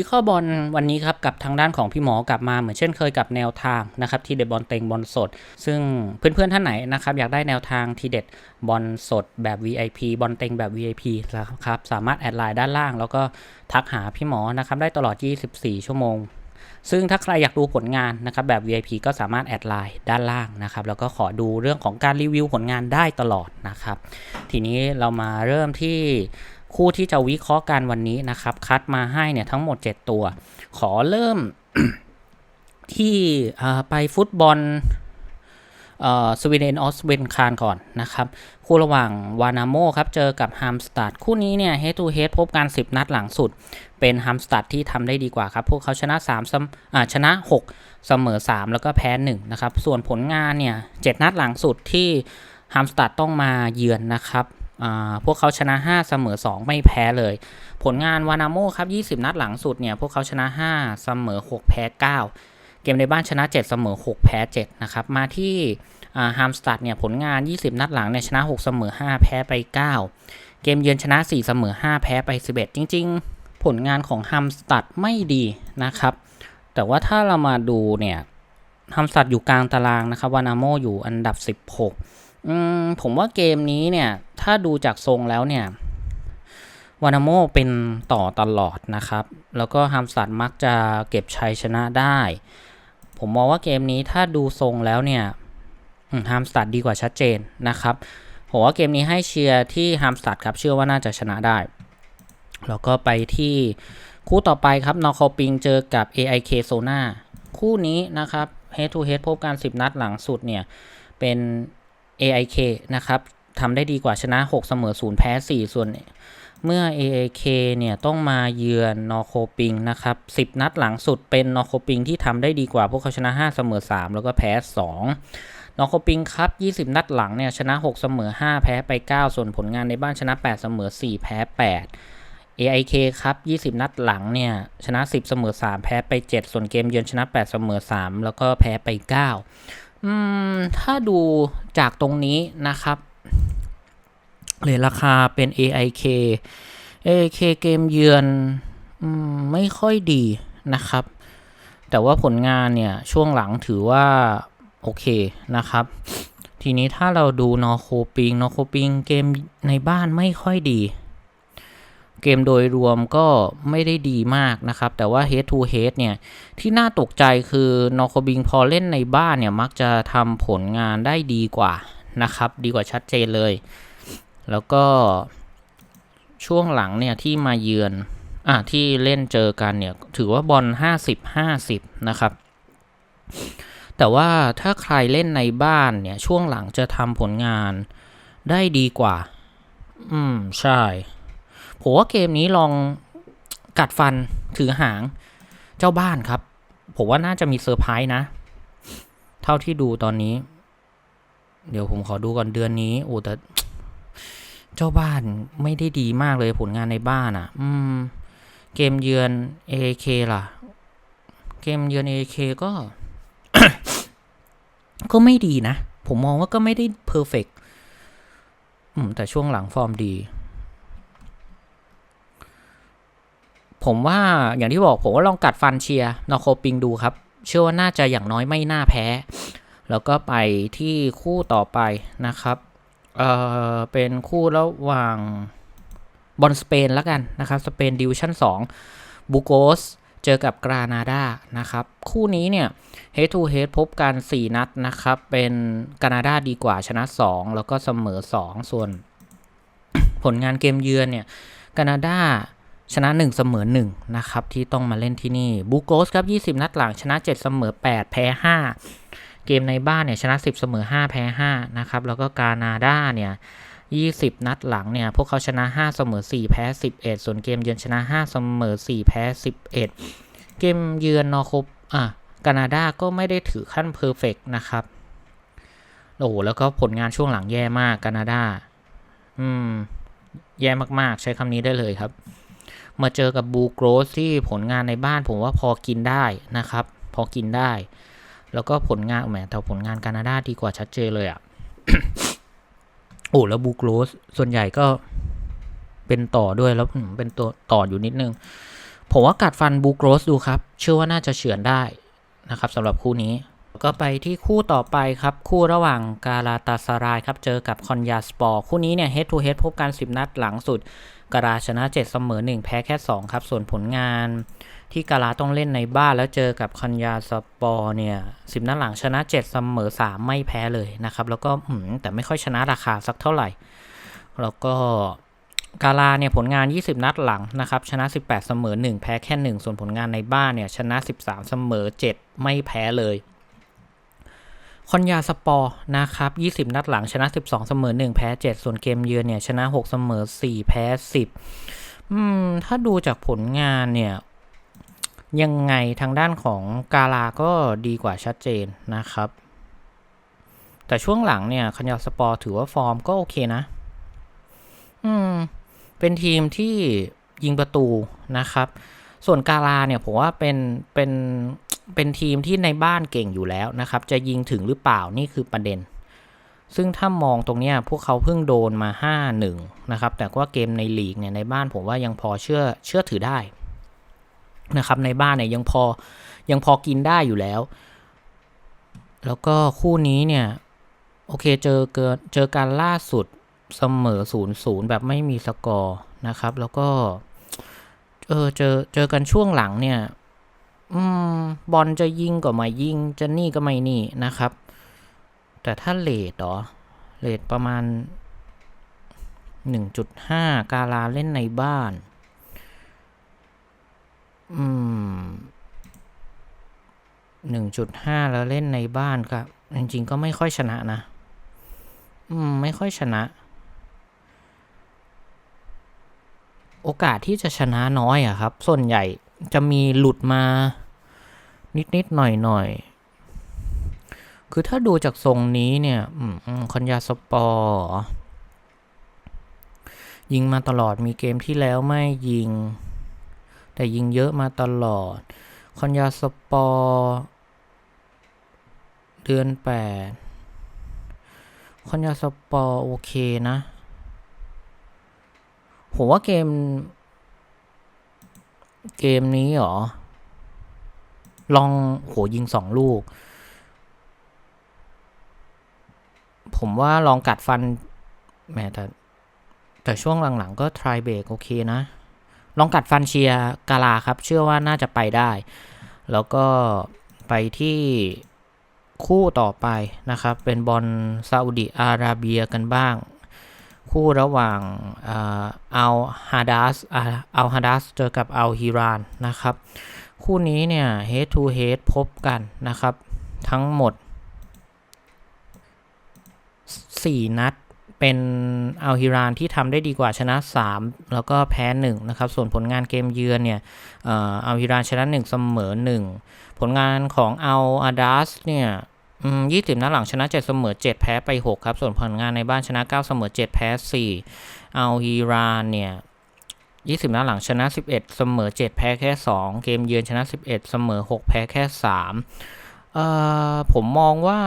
วิเคราะห์บอลวันนี้ครับกับทางด้านของพี่หมอกลับมาเหมือนเช่นเคยกับแนวทางนะครับที่เด็ดบอลเต็งบอลสด ซึ่งเพื่อนๆท่านไหนนะครับอยากได้แนวทางทีเด็ดบอลสดแบบ VIP บอลเต็งแบบ VIP นะครับสามารถแอดไลน์ด้านล่าง แล้วก็ทักหาพี่หมอนะครับได้ตลอด 24 ชั่วโมงซึ่งถ้าใครอยากดูผลงานนะครับแบบ VIP ก็สามารถแอดไลน์ด้านล่างนะครับแล้วก็ขอดูเรื่องของการรีวิวผลงานได้ตลอดนะครับ ทีนี้เรามาเริ่มที่ คู่ที่จะวิเคราะห์กันวันนี้นะครับ คัดมาให้เนี่ยทั้งหมด 7 ตัว ขอเริ่มที่ไปฟุตบอลสวีเดนออสเวนคารก่อนนะครับ คู่ระหว่างวานาโมครับเจอกับฮัมสตัดคู่นี้เนี่ยเฮ d ทูเฮดพบกัน 10 นัดหลังสุด เป็นฮัมสตัดที่ทำได้ดีกว่าครับ พวกเขาชนะ3เสมอ่าชนะ 6 เสมอ 3 แล้วก็แพ้ 1 นะครับ ส่วนผลงานเนี่ย 7 นัดหลังสุดที่ฮัมสตัดต้องมาเยือนนะครับ พวกเขาชนะ 5 เสมอ 2 ไม่แพ้เลย ผลงานวานาโมครับ 20 นัดหลังสุดเนี่ยพวกเขาชนะ 5 เสมอ 6 แพ้ 9 เกมในบ้านชนะ 7 เสมอ 6 แพ้ 7 นะครับ มาที่ฮัมสตัดเนี่ยผลงาน 20 นัดหลังเนี่ยชนะ 6 เสมอ 5 แพ้ไป 9 เกมเยือนชนะ 4 เสมอ 5 แพ้ไป 11 จริง ๆ ผลงานของฮัมสตัดไม่ดีนะครับ แต่ว่าถ้าเรามาดูเนี่ยฮัมสตัดอยู่กลางตารางนะครับวานาโมอยู่อันดับ 16 ผมว่าเกมนี้เนี่ย ถ้าดูจากทรงแล้วเนี่ยวานาโมเป็นต่อตลอดนะครับ แล้วก็ฮัมสตัดมักจะเก็บชัยชนะได้ ผมมองว่าเกมนี้ถ้าดูทรงแล้วเนี่ยฮัมสตัดดีกว่าชัดเจนนะครับ ผมว่าเกมนี้ให้เชียร์ที่ฮัมสตัดครับ เชื่อว่าน่าจะชนะได้ แล้วก็ไปที่คู่ต่อไปครับนอคอปิงเจอกับ AIK โซนาคู่นี้นะครับ head to head พบกัน 10 นัดหลังสุดเนี่ย เป็น AIK นะครับทำได้ดีกว่าชนะ 6 เสมอ 0 แพ้ 4 ส่วนเมื่อ AAK เนี่ยต้องมาเยือนนอโคปิงนะครับ 10 นัดหลังสุดเป็นนอโคปิงที่ทำได้ดีกว่าพวกเขาชนะ 5 เสมอ 3 แล้วก็แพ้ 2นอโคปิงครับ 20 นัดหลังเนี่ยชนะ 6 เสมอ 5 แพ้ไป 9 ส่วนผลงานในบ้านชนะ 8 เสมอ 4 แพ้ 8 AIK ครับ 20 นัดหลังเนี่ยชนะ 10 เสมอ 3 แพ้ไป 7 ส่วนเกมเยือนชนะ 8 เสมอ 3 แล้วก็แพ้ไป 9 อืมถ้าดูจากตรงนี้นะครับเลทราคาเป็น AIK AIK เกมเยือนอมไม่ค่อยดีนะครับ แต่ว่าผลงานเนี่ย ช่วงหลังถือว่า โอเคนะครับ ทีนี้ถ้าเราดูนอโคปิงนอโคปิงเกมในบ้านไม่ค่อยดี เกมโดยรวมก็ไม่ได้ดีมากนะครับ แต่ว่า head to head เนี่ย ที่น่าตกใจคือนอโคบิงพอเล่นในบ้านเนี่ย มักจะทำผลงานได้ดีกว่านะครับ ดีกว่าชัดเจนเลย แล้วก็ช่วงหลังเนี่ย ที่มาเยือน อะ ที่เล่นเจอกันเนี่ย ถือว่าบอล 50 50 นะครับ แต่ว่าถ้าใครเล่นในบ้านเนี่ย ช่วงหลังจะทำผลงานได้ดีกว่า อืม ใช่ ผมว่าเกมนี้ลองกัดฟันถือหางเจ้าบ้านครับ ผมว่าน่าจะมีเซอร์ไพรส์นะ เท่าที่ดูตอนนี้ เดี๋ยวผมขอดูก่อนเดือนนี้โอ้แต่เจ้าบ้านไม่ได้ดีมากเลยผลงานในบ้านอะ่ะ อืม เกมเยือน AK ล่ะ เกมเยือน AK ก็ ก็ไม่ดีนะ ผมมองว่าก็ไม่ได้เพอร์เฟกแต่ช่วงหลังฟอร์มดี ผมว่าอย่างที่บอกผมว่าลองกัดฟันเชียร์นอโคปิงดูครับ เชื่อว่าน่าจะอย่างน้อยไม่น่าแพ้ แล้วก็ไปที่คู่ต่อไปนะครับเอ่อเป็นคู่ระหว่างบอลสเปนแล้วกันนะครับสเปนดิวชั่น2บูโกสเจอกับกรานาดานะครับ คู่นี้เนี่ย head to head พบกัน 4 นัดนะครับ เป็นกรานาดาดีกว่าชนะ 2 แล้วก็เสมอ 2 ส่วนผลงานเกมเยือนเนี่ยกรานาดา ชนะ 1 เสมอ1นะครับที่ต้องมาเล่นที่นี่บูโกสครับ 20 นัดหลังชนะ 7 เสมอ 8 แพ้ 5 เกมในบ้านเนี่ยชนะ 10 เสมอ 5 แพ้ 5 นะครับ แล้วก็กานาดาเนี่ย 20 นัดหลังเนี่ย พวกเขาชนะ 5 เสมอ 4 แพ้ 11 ส่วนเกมเยือนชนะ 5 เสมอ 4 แพ้ 11 เกมเยือนนอคบอะกานาดาก็ไม่ได้ถือขั้นเพอร์เฟกนะครับโอ้โหแล้วก็ผลงานช่วงหลังแย่มากกานาดาอืม แย่มากๆ ใช้คำนี้ได้เลยครับ มาเจอกับบูโกรสที่ผลงานในบ้านผมว่าพอกินได้นะครับ พอกินได้ แล้วก็ผลงานแหมแต่ผลงานกานาดาดีกว่าชัดเจนเลยอะ่ะโอ้แล้วบูโกรสส่วนใหญ่ก็เป็นต่อด้วยแล้วอืมเป็นตัวต่ออยู่นิดนึง ผมว่ากัดฟันบูโกรสดูครับ เชื่อว่าน่าจะเฉือนได้นะครับสำหรับคู่นี้ ก็ไปที่คู่ต่อไปครับ คู่ระหว่างกาลาตาสรายครับ เจอกับคอนยาสปอร์คู่นี้เนี่ย head to head พบกัน 10 นัดหลังสุดกาลาชนะ 7 เสมอ 1 แพ้แค่ 2 ครับ ส่วนผลงานที่กาลาต้องเล่นในบ้านแล้วเจอกับคอนยาสปอร์เนี่ย10นัดหลังชนะ 7 เสมอ 3 ไม่แพ้เลยนะครับ แล้วก็แต่ไม่ค่อยชนะราคาสักเท่าไหร่ แล้วก็กาลาเนี่ยผลงาน 20 นัดหลังนะครับ ชนะ 18 เสมอ 1 แพ้แค่ 1 ส่วนผลงานในบ้านเนี่ยชนะ 13 เสมอ 7 ไม่แพ้เลย คอนยาสปอร์นะครับ 20 นัดหลังชนะ 12 เสมอ 1 แพ้ 7 ส่วนเกมเยือนเนี่ย ชนะ 6 เสมอ 4 แพ้ 10 อืม ถ้าดูจากผลงานเนี่ย ยังไงทางด้านของกาลาก็ดีกว่าชัดเจนนะครับ แต่ช่วงหลังเนี่ยคอนยาสปอร์ถือว่าฟอร์มก็โอเคนะ อืม เป็นทีมที่ยิงประตูนะครับ ส่วนกาลาเนี่ยผมว่าเป็นเป็น เป็นทีมที่ในบ้านเก่งอยู่แล้วนะครับ จะยิงถึงหรือเปล่านี่คือประเด็น ซึ่งถ้ามองตรงนี้พวกเขาเพิ่งโดนมา 5-1 นะครับ แต่ว่าเกมในลีกเนี่ยในบ้านผมว่ายังพอเชื่อเชื่อถือได้นะครับในบ้านเนี่ยยังพอยังพอกินได้อยู่แล้ว แล้วก็คู่นี้เนี่ยโอเคเจอเกินเจอการล่าสุดเสมอศูนย์ศูนย์แบบไม่มีสกอร์นะครับ แล้วก็เออเจอเจอกันช่วงหลังเนี่ย บอลจะยิงก็ไม่ยิง จะนี่ก็ไม่นี่นะครับ แต่ถ้าเลทหรอเลทประมาณ 1.5 กาลาเล่นในบ้าน อืม 1.5 แล้วเล่นในบ้านครับ จริงๆก็ไม่ค่อยชนะนะ อืม ไม่ค่อยชนะ โอกาสที่จะชนะน้อยอะครับ ส่วนใหญ่ จะมีหลุดมานิดๆหน่อยๆ คือถ้าดูจากทรงนี้เนี่ยคอนยาสปอร์ยิงมาตลอดมีเกมที่แล้วไม่ยิง แต่ยิงเยอะมาตลอด คอนยาสปอร์เดือนแปดคอนยาสปอร์โอเคนะ ผมว่าเกม เกมนี้เหรอ ลองโหยิงสองลูก ผมว่าลองกัดฟันแมแต่ แต่ช่วงหลังๆ ก็ทรายเบรกโอเคนะ ลองกัดฟันเชียร์กาลาครับ เชื่อว่าน่าจะไปได้ แล้วก็ไปที่คู่ต่อไปนะครับ เป็นบอลซาอุดิอาระเบียกันบ้าง คู่ระหว่างอัลฮาดัสอัลฮาดัสเจอกับอัลฮิรานนะครับ คู่นี้เนี่ย head to head พบกันนะครับ ทั้งหมด 4 นัดเป็นอัลฮิรานที่ทำได้ดีกว่าชนะ 3 แล้วก็แพ้1นะครับ ส่วนผลงานเกมเยือนเนี่ยอัลฮิรานชนะ 1 เสมอ 1 ผลงานของอัลอาดัสเนี่ย ยี่สิบนัดหลังชนะ7เสมอ7แพ้ไป6ครับ ส่วนผลงานในบ้านชนะ9เสมอ7แพ้4อัลฮิรานเนี่ย20นัดหลังชนะ11เอ็ดเสมอ7แพ้แค่2เกมเยือนชนะ11เอ็ดเสมอ6แพ้แค่3เอ่อผมมองว่า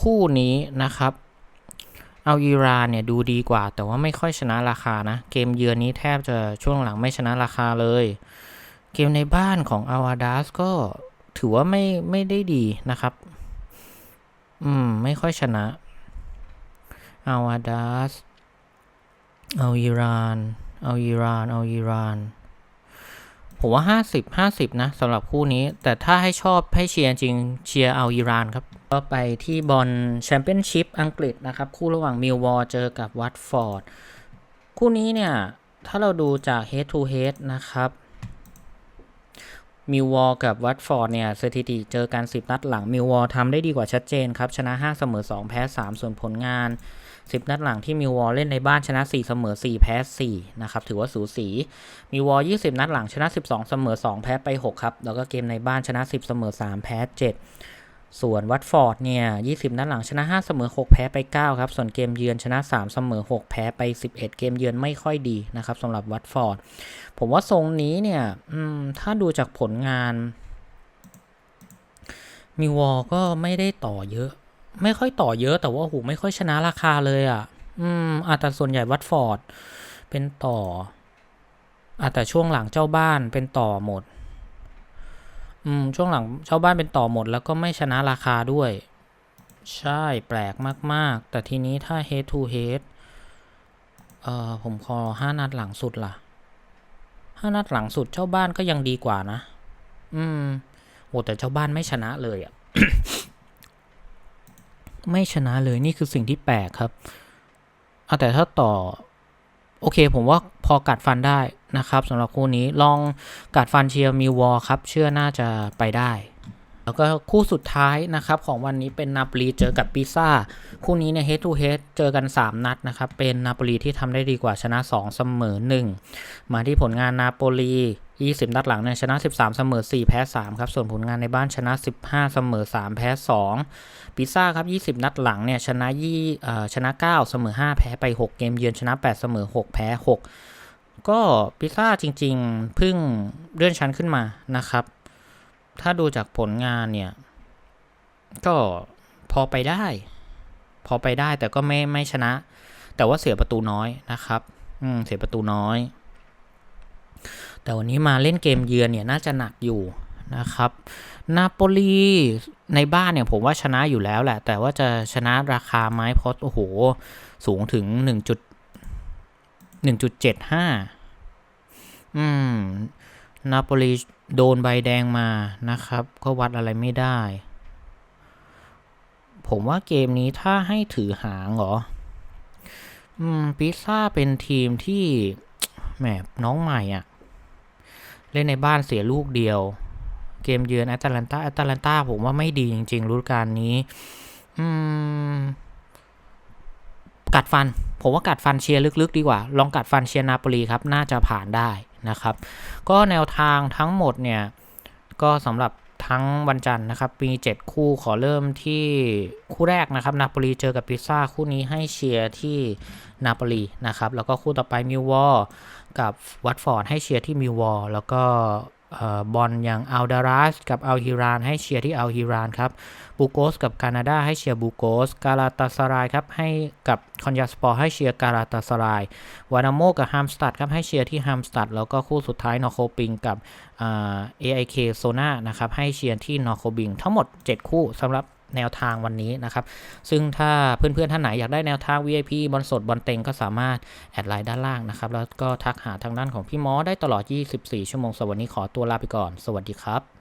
คู่นี้นะครับ เอาอีรานเนี่ยดูดีกว่า แต่ว่าไม่ค่อยชนะราคานะ เกมเยือนนี้แทบจะช่วงหลังไม่ชนะราคาเลย เกมในบ้านของอาอาดัสก็ถือว่าไม่ไม่ได้ดีนะครับ อืม ไม่ค่อยชนะ เอาอาดัสเอาอิราน เอาอิราน เอาอิราน ผมว่า 50 50 นะสำหรับคู่นี้ แต่ถ้าให้ชอบให้เชียร์จริงเชียร์เอาอิรานครับ ก็ไปที่บอลแชมเปี้ยนชิพอังกฤษนะครับ คู่ระหว่างมิลวอลเจอกับวัตฟอร์ด คู่นี้เนี่ย ถ้าเราดูจาก head to head นะครับ มิววอลกับวัตฟอร์ดเนี่ยสถิติเจอกัน 10 นัดหลังมิววอลทำได้ดีกว่าชัดเจนครับ ชนะ 5 เสมอ 2 แพ้ 3 ส่วนผลงาน 10 นัดหลังที่มิววอลเล่นในบ้านชนะ 4 เสมอ 4 แพ้ 4 นะครับ ถือว่าสูสีมิววอล20 นัดหลังชนะ 12 เสมอ 2 แพ้ไป 6 ครับ แล้วก็เกมในบ้านชนะ 10 เสมอ 3 แพ้ 7 ส่วนวัตฟอร์ดเนี่ย 20 นัดหลังชนะ 5 เสมอ 6 แพ้ไป 9 ครับ ส่วนเกมเยือนชนะ 3 เสมอ 6 แพ้ไป 11 เกมเยือนไม่ค่อยดีนะครับสำหรับวัตฟอร์ด ผมว่าทรงนี้เนี่ยถ้าดูจากผลงาน มิวอลก็ไม่ได้ต่อเยอะ ไม่ค่อยต่อเยอะแต่ว่าหูไม่ค่อยชนะราคาเลยอะ่ะ อืมอาแต่ส่วนใหญ่วัตฟอร์ดเป็นต่ออะแต่ช่วงหลังเจ้าบ้านเป็นต่อหมด อืม ช่วงหลังเจ้าบ้านเป็นต่อหมด แล้วก็ไม่ชนะราคาด้วย ใช่แปลกมากๆ แต่ทีนี้ถ้า head to head เอ่อ ผมขอห้านัดหลังสุดล่ะห้านัดหลังสุดเจ้าบ้านก็ยังดีกว่านะ อืมโอ้แต่เจ้าบ้านไม่ชนะเลยอะไม่ชนะเลยนี่คือสิ่งที่แปลกครับเอาแต่ถ้าต่อ โอเค ผมว่าพอกัดฟันได้นะครับสำหรับคู่นี้ลองกัดฟันเชียร์มิวอลครับ เชื่อน่าจะไปได้ แล้วก็คู่สุดท้ายนะครับของวันนี้เป็นนาโปลีเจอกับปิซ่า คู่นี้เนี่ยเฮดทูเฮดเจอกัน 3 นัดนะครับ เป็นนาโปลีที่ทำได้ดีกว่าชนะ 2 เสมอ 1 มาที่ผลงานนาโปลี 20 นัดหลังเนี่ยชนะ 13 เสมอ 4 แพ้ 3 ครับ ส่วนผลงานในบ้านชนะ 15 เสมอ 3 แพ้ 2 ปิซ่าครับ 20 นัดหลังเนี่ยชนะยี่เอ่อชนะ 9 เสมอ 5 แพ้ไป 6 เกมเยือนชนะ 8 เสมอ 6 แพ้ 6 ก็ปิซ่าจริงๆเพิ่งเลื่อนชั้นขึ้นมานะครับ ถ้าดูจากผลงานเนี่ย ก็พอไปได้ พอไปได้แต่ก็ไม่ไม่ชนะ แต่ว่าเสียประตูน้อยนะครับ อืมเสียประตูน้อย แต่วันนี้มาเล่นเกมเยือนเนี่ยน่าจะหนักอยู่นะครับ นาโปลีในบ้านเนี่ยผมว่าชนะอยู่แล้วแหละ แต่ว่าจะชนะราคาไหมเพราะโอ้โห สูงถึงหนึ่งจุดหนึ่งจุดเจ็ดห้าอืม นาโปลีโดนใบแดงมานะครับ ก็วัดอะไรไม่ได้ ผมว่าเกมนี้ถ้าให้ถือหางเหรอ อืม ปิซ่าเป็นทีมที่แหมน้องใหม่อะ เล่นในบ้านเสียลูกเดียว เกมเยือนแอตแลนตาแอตแลนตาผมว่าไม่ดีจริงๆฤดูกาลนี้ อืม กัดฟัน ผมว่ากัดฟันเชียร์ลึกๆ ดีกว่า ลองกัดฟันเชียร์นาโปลีครับ น่าจะผ่านได้นะครับ ก็แนวทางทั้งหมดเนี่ย ก็สำหรับ ทั้งวันจันทร์นะครับ มี 7 คู่ขอเริ่มที่คู่แรกนะครับ นาโปลีเจอกับปิซ่า คู่นี้ให้เชียร์ที่นาโปลีนะครับ แล้วก็คู่ต่อไปมิววอลกับวัตฟอร์ดให้เชียร์ที่มิววอลแล้วก็ บอลอย่างอัลดารัสกับอัลฮิรานให้เชียร์ที่อัลฮิรานครับบูโกสกับกานาดาให้เชียร์บูโกสกาลาตาสรายครับให้กับคอนยาสปอร์ให้เชียร์กาลาตาสราย วานาโมกับฮัมสตัดครับให้เชียร์ที่ฮัมสตัดแล้วก็คู่สุดท้ายนอโคปิงกับเอไอเคโซนานะครับให้เชียร์ที่นอโคบิงทั้งหมด 7 คู่สำหรับ แนวทางวันนี้นะครับ ซึ่งถ้าเพื่อนๆท่านไหนอยากได้แนวทาง VIP บอลสดบอลเต็งก็สามารถแอดไลน์ด้านล่างนะครับ แล้วก็ทักหาทางด้านของพี่มอได้ตลอด 24 ชั่วโมงสวัสดีขอตัวลาไปก่อน สวัสดีครับ